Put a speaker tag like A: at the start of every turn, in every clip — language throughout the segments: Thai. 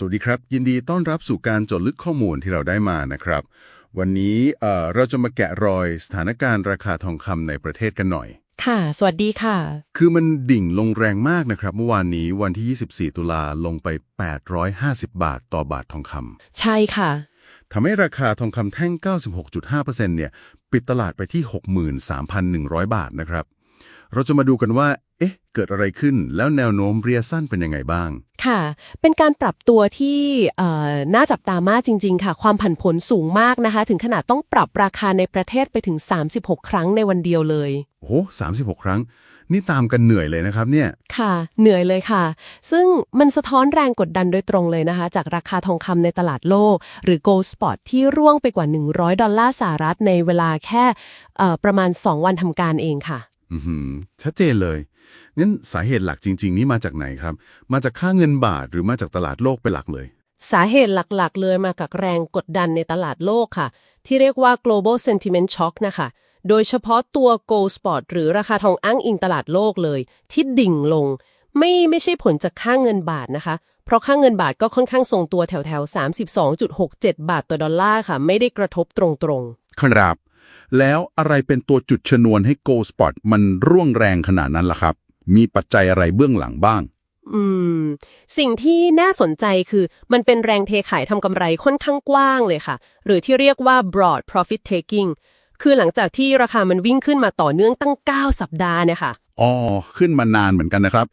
A: สวัสดีครับ ยินดีต้อนรับสู่การจดลึกข้อมูลที่เราได้มานะครับ วันนี้เอ่อเราจะมาแกะรอยสถานการณ์ราคาทองคำในประเทศกันหน่อย
B: ค่ะ สวัสดีค่ะ
A: คือมันดิ่งลงแรงมากนะครับ เมื่อวานนี้วันที่ 24 ตุลาลงไป 850 บาทต่อบาททองค
B: ใช่ค่ะำ
A: ทำให้ราคาทองคำแท่ง 96.5%เนี่ยปิดตลาดไปที่ 63,100 บาทนะครับ เราจะมาดูกันว่า เอ๊ะ เกิดอะไรขึ้นแล้วแนวโน้มเรียสั้นเป็นยังไงบ้าง
B: ค่ะ เป็นการปรับตัวที่เอ่อน่าจับตามากจริง ๆ ค่ะ ความผันผวนสูงมากนะคะ ถึงขนาดต้องปรับราคาในประเทศไปถึง 36 ครั้งในวันเดียวเลย
A: โอ้โห36ครั้ง นี่ตามกันเหนื่อยเลยนะครับเนี่ย
B: ค่ะ เหนื่อยเลยค่ะ ซึ่งมันสะท้อนแรงกดดันโดยตรงเลยนะคะ จากราคาทองคำในตลาดโลก หรือ Gold Spot ที่ร่วงไปกว่า 100 ดอลลาร์สหรัฐในเวลาแค่เอ่อประมาณ 2 วันทำการเองค่ะ
A: อือหือ ชัดเจนเลยงั้นสาเหตุหลักจริง ๆ นี่มาจากไหนครับ มาจากค่าเงินบาทหรือมาจากตลาดโลกเป็นหลักเลย
B: สาเหตุหลักๆ เลยมาจากแรงกดดันในตลาดโลกค่ะ ที่เรียกว่า global sentiment shock นะคะ โดยเฉพาะตัว gold spot หรือราคาทองอ้างอิงตลาดโลกเลย ที่ดิ่งลง ไม่ไม่ใช่ผลจากค่าเงินบาทนะคะ เพราะค่าเงินบาทก็ค่อนข้างทรงตัวแถวแถวๆ32.67 บาทต่อดอลลาร์ค่ะ ไม่ได้กระทบตรงๆ
A: ครับ แล้วอะไรเป็นตัวจุดชนวนให้ Gold Spot มันร่วงแรงขนาดนั้นล่ะครับ มีปัจจัยอะไรเบื้องหลังบ้าง
B: อืม สิ่งที่น่าสนใจคือมันเป็นแรงเทขายทำกำไรค่อนข้างกว้างเลยค่ะ หรือที่เรียกว่า broad profit taking คือหลังจากที่ราคามันวิ่งขึ้นมาต่อเนื่องตั้ง 9 สัปดาห์เนี่ยค่ะ
A: อ๋อ ขึ้นมานานเหมือนกันนะครับ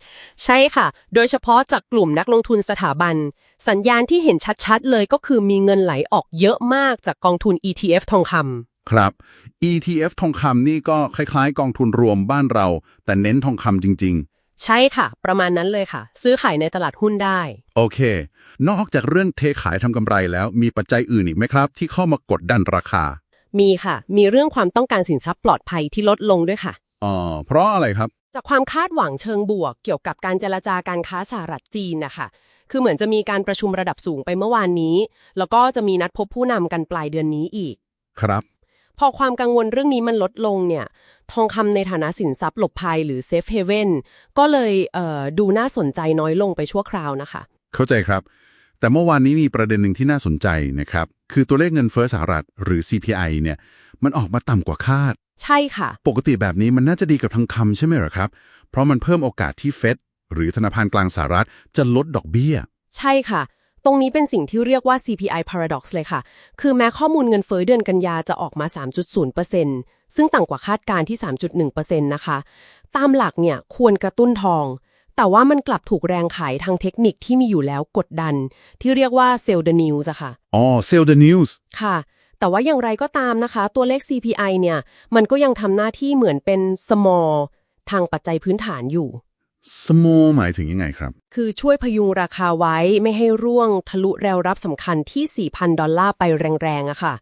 B: ใช่ค่ะ โดยเฉพาะจากกลุ่มนักลงทุนสถาบัน สัญญาณที่เห็นชัดๆ เลยก็คือมีเงินไหลออกเยอะมากจากกองทุน ETF ทองคำ
A: ครับ ETF ทองคำนี่ก็คล้ายๆ กองทุนรวมบ้านเรา แต่เน้นทองคำจริง
B: ใช่ค่ะ ประมาณนั้นเลยค่ะ ซื้อขายในตลาดหุ้นได้
A: ๆโอเค นอกจากเรื่องเทขายทำกำไรแล้วมีปัจจัยอื่นอีกไหมครับ ที่เข้ามากดดันราคา
B: มีค่ะ มีเรื่องความต้องการสินทรัพย์ปลอดภัยที่ลดลงด้วยค่ะ
A: อ๋อเพราะอะไรครับ
B: จากความคาดหวังเชิงบวก เกี่ยวกับการเจรจาการค้าสหรัฐจีนนะคะคือเหมือนจะมีการประชุมระดับสูงไปเมื่อวานนี้ แล้วก็จะมีนัดพบผู้นำกันปลายเดือนนี้อีก
A: ครับ
B: พอความกังวลเรื่องนี้มันลดลงเนี่ย ทองคำในฐานะสินทรัพย์หลบภัยหรือเซฟเฮเว่นก็เลยเอ่อดูน่าสนใจน้อยลงไปชั่วคราวนะคะ
A: เข้าใจครับ แต่เมื่อวานนี้มีประเด็นหนึ่งที่น่าสนใจนะครับ คือตัวเลขเงินเฟ้อสหรัฐหรือ CPI เนี่ยมันออกมาต่ำกว่าคาด
B: ใช่ค่ะ
A: ปกติแบบนี้มันน่าจะดีกับทองคำใช่ไหมเหรอครับ เพราะมันเพิ่มโอกาสที่เฟดหรือธนาคารกลางสหรัฐจะลดดอกเบี้ย
B: ใช่ค่ะ ตรงนี้เป็นสิ่งที่เรียกว่า CPI paradox เลยค่ะ คือแม้ข้อมูลเงินเฟ้อเดือนกันยาจะออกมา 3.0%ซึ่งต่ำกว่าคาดการณ์ที่ 3.1%นะคะ ตามหลักเนี่ยควรกระตุ้นทอง แต่ว่ามันกลับถูกแรงขายทางเทคนิคที่มีอยู่แล้วกดดัน ที่เรียกว่า sell the news อะค่ะ
A: อ๋อ sell the news
B: ค่ะ แต่ว่าอย่างไรก็ตามนะคะ ตัวเลข CPI เนี่ย มันก็ยังทำหน้าที่เหมือนเป็น small ทางปัจจัยพื้นฐานอยู่
A: small หมายถึงยังไงครับ
B: คือช่วยพยุงราคาไว้ไม่ให้ร่วงทะลุแนวรับสำคัญที่ 4,000 ดอลลาร์ไปแรงๆอะค่ะ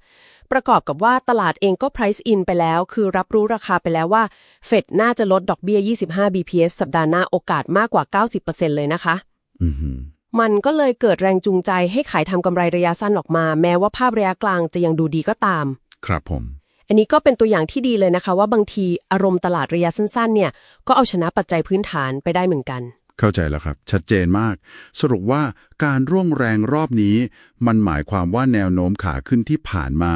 B: ประกอบกับว่าตลาดเองก็ price in ไปแล้ว คือรับรู้ราคาไปแล้วว่า เฟดน่าจะลดดอกเบี้ย 25 BPS สัปดาห์หน้าโอกาสมากกว่า 90%เลยนะคะ
A: อือหือ
B: มันก็เลยเกิดแรงจูงใจให้ขายทำกำไรระยะสั้นออกมา แม้ว่าภาพระยะกลางจะยังดูดีก็ตาม
A: ครับผม
B: อันนี้ก็เป็นตัวอย่างที่ดีเลยนะคะ ว่าบางทีอารมณ์ตลาดระยะสั้นๆเนี่ยก็เอาชนะปัจจัยพื้นฐานไปได้เหมือนกัน
A: เข้าใจแล้วครับ ชัดเจนมาก สรุปว่าการร่วงแรงรอบนี้ มันหมายความว่าแนวโน้มขาขึ้นที่ผ่านมา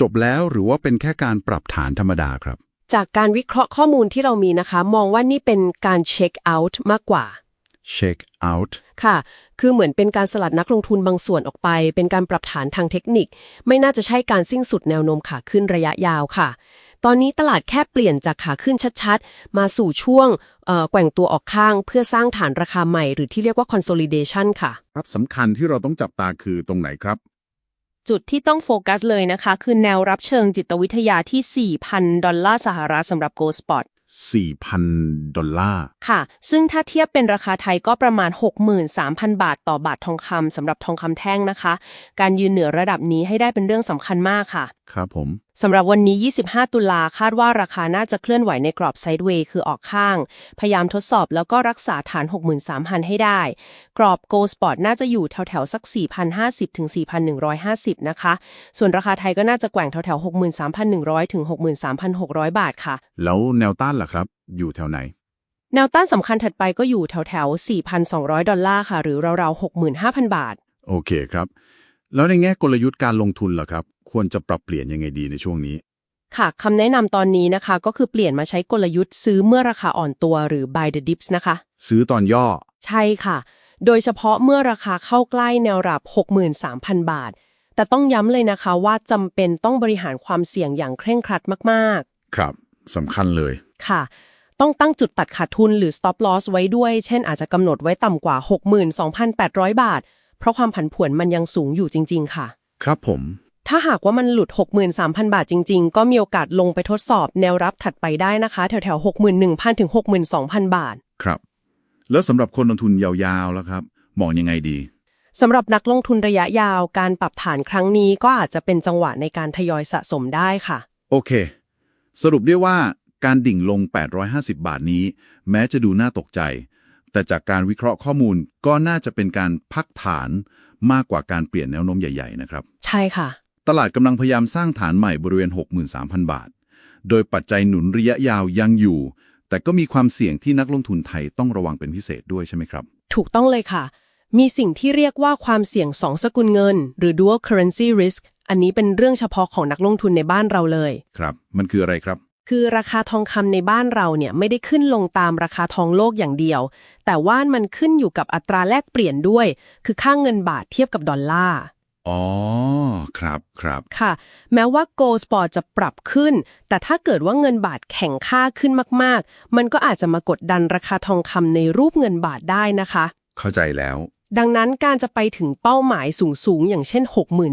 A: จบแล้วหรือว่าเป็นแค่การปรับฐานธรรมดาครับ
B: จากการวิเคราะห์ข้อมูลที่เรามีนะคะ มองว่านี่เป็นการเช็คเอาท์มากกว่า
A: check out
B: ค่ะ คือเหมือนเป็นการสลัดนักลงทุนบางส่วนออกไป เป็นการปรับฐานทางเทคนิค ไม่น่าจะใช่การสิ้นสุดแนวโน้มขาขึ้นระยะยาวค่ะ ตอนนี้ตลาดแค่เปลี่ยนจากขาขึ้นชัดๆ มาสู่ช่วงเอ่อแกว่งตัวออกข้าง เพื่อสร้างฐานราคาใหม่ หรือที่เรียกว่า consolidation ค่ะ
A: ครับสำคัญที่เราต้องจับตาคือตรงไหนครับ
C: จุดที่ต้องโฟกัสเลยนะคะ คือแนวรับเชิงจิตวิทยาที่ 4,000 ดอลลาร์สหรัฐสำหรับ Gold Spot
A: 4,000 ดอลลาร์
C: ค่ะ ซึ่งถ้าเทียบเป็นราคาไทยก็ประมาณ 63,000 บาทต่อบาททองคำสำหรับทองคำแท่งนะคะ การยืนเหนือระดับนี้ให้ได้เป็นเรื่องสำคัญมากค่ะ
A: ครับผม
C: สำหรับวันนี้ 25 ตุลาคาดว่าราคาน่าจะเคลื่อนไหวในกรอบไซด์เวย์คือออกข้าง พยายามทดสอบแล้วก็รักษาฐาน 63,000 ให้ได้ กรอบ Gold Spot น่าจะอยู่แถวๆสัก 4,050 ถึง 4,150 นะคะ ส่วนราคาไทยก็น่าจะแกว่งแถวๆ63,100 ถึง 63,600 บาทค่ะ
A: แล้วแนวต้านล่ะครับ อยู่แถวไหน
C: แนวต้านสำคัญถัดไปก็อยู่แถวๆ4,200 ดอลลาร์ค่ะ หรือราวๆ65,000 บาท
A: โอเคครับ แล้วในแง่กลยุทธ์การลงทุนล่ะครับ ควรจะปรับเปลี่ยนยังไงดีในช่วงนี้
B: ค่ะคำแนะนำตอนนี้นะคะ ก็คือเปลี่ยนมาใช้กลยุทธ์ซื้อเมื่อราคาอ่อนตัวหรือ buy the dips นะคะ
A: ซื้อตอนย่อ
B: ใช่ค่ะ โดยเฉพาะเมื่อราคาเข้าใกล้แนวรับ 63,000 บาท แต่ต้องย้ำเลยนะคะว่าจำเป็นต้องบริหารความเสี่ยงอย่างเคร่งครัดมาก
A: ครับสำคัญเลย
B: ๆ ค่ะ ต้องตั้งจุดตัดขาดทุนหรือ stop loss ไว้ด้วย เช่นอาจจะกำหนดไว้ต่ำกว่า 62,800 บาท เพราะความผันผวนมันยังสูงอยู่จริง ๆ ค่ะ
A: ครับผม
B: ถ้าหากว่ามันหลุด 63,000 บาทจริง ๆ ก็มีโอกาสลงไปทดสอบแนวรับถัดไปได้นะคะ แถวๆ61,000ถึง62,000 บาท
A: ครับ แล้วสำหรับคนลงทุนยาวๆแล้วครับมองยังไงดี
B: สำหรับนักลงทุนระยะยาวการปรับฐานครั้งนี้ก็อาจจะเป็นจังหวะในการทยอยสะสมได้ค่ะ
A: โอเค สรุปได้ว่าการดิ่งลง 850 บาทนี้ แม้จะดูน่าตกใจ แต่จากการวิเคราะห์ข้อมูลก็น่าจะเป็นการพักฐานมากกว่าการเปลี่ยนแนวโน้มใหญ่ ๆ นะครับ
B: ใช่ค่ะ
A: ตลาดกำลังพยายามสร้างฐานใหม่บริเวณ 63,000 บาท โดยปัจจัยหนุนระยะยาวยังอยู่ แต่ก็มีความเสี่ยงที่นักลงทุนไทยต้องระวังเป็นพิเศษด้วยใช่ไหมครับ
B: ถูกต้องเลยค่ะ มีสิ่งที่เรียกว่าความเสี่ยงสองสกุลเงิน หรือ dual currency risk อันนี้เป็นเรื่องเฉพาะของนักลงทุนในบ้านเราเลย
A: ครับ มันคืออะไรครับ
B: คือราคาทองคำในบ้านเราเนี่ยไม่ได้ขึ้นลงตามราคาทองโลกอย่างเดียว แต่ว่ามันขึ้นอยู่กับอัตราแลกเปลี่ยนด้วย คือค่างเงินบาทเทียบกับดอลลาร์
A: อ๋อ ครับครับ
B: ค่ะ แม้ว่า Gold Spot จะปรับขึ้น แต่ถ้าเกิดว่าเงินบาทแข็งค่าขึ้นมาก ๆ มันก็อาจจะมากดดันราคาทองคำในรูปเงินบาทได้นะคะ
A: เข้าใจแล้ว
B: ดังนั้นการจะไปถึงเป้าหมายสูงๆ อย่างเช่น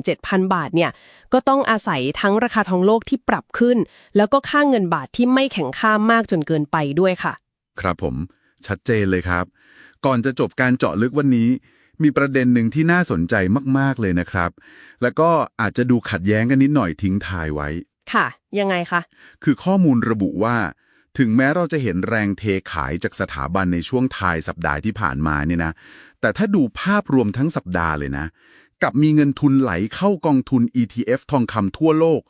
B: 67,000 บาทเนี่ย ก็ต้องอาศัยทั้งราคาทองโลกที่ปรับขึ้น แล้วก็ค่าเงินบาทที่ไม่แข็งค่ามากจนเกินไปด้วยค่ะ
A: ครับผม ชัดเจนเลยครับ ก่อนจะจบการเจาะลึกวันนี้ มีประเด็นหนึ่งที่น่าสนใจมากๆเลยนะครับ แล้วก็อาจจะดูขัดแย้งกันนิดหน่อยทิ้งทายไว้
B: ค่ะ ยังไงคะ
A: คือข้อมูลระบุว่า ถึงแม้เราจะเห็นแรงเทขายจากสถาบันในช่วงท้ายสัปดาห์ที่ผ่านมาเนี่ยนะ แต่ถ้าดูภาพรวมทั้งสัปดาห์เลยนะ กับมีเงินทุนไหลเข้ากองทุน ETF ทองคำทั่วโลก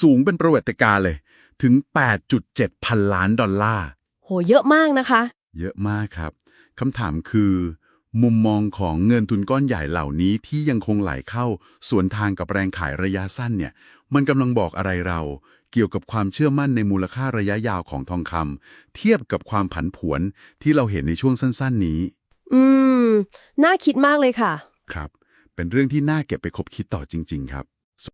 A: สูงเป็นประวัติการณ์เลยถึง 8.7 พันล้านดอลลาร์
B: โห เยอะมากนะคะ
A: เยอะมากครับ คำถามคือ มุมมองของเงินทุนก้อนใหญ่เหล่านี้ที่ยังคงไหลเข้าสวนทางกับแรงขายระยะสั้นเนี่ย มันกำลังบอกอะไรเรา เกี่ยวกับความเชื่อมั่นในมูลค่าระยะยาวของทองคำเทียบกับความผันผวนที่เราเห็นในช่วงสั้น ๆ นี้
B: อืม น่าคิดมากเลยค่ะ
A: ครับ เป็นเรื่องที่น่าเก็บไปคบคิดต่อจริง ๆ ครับ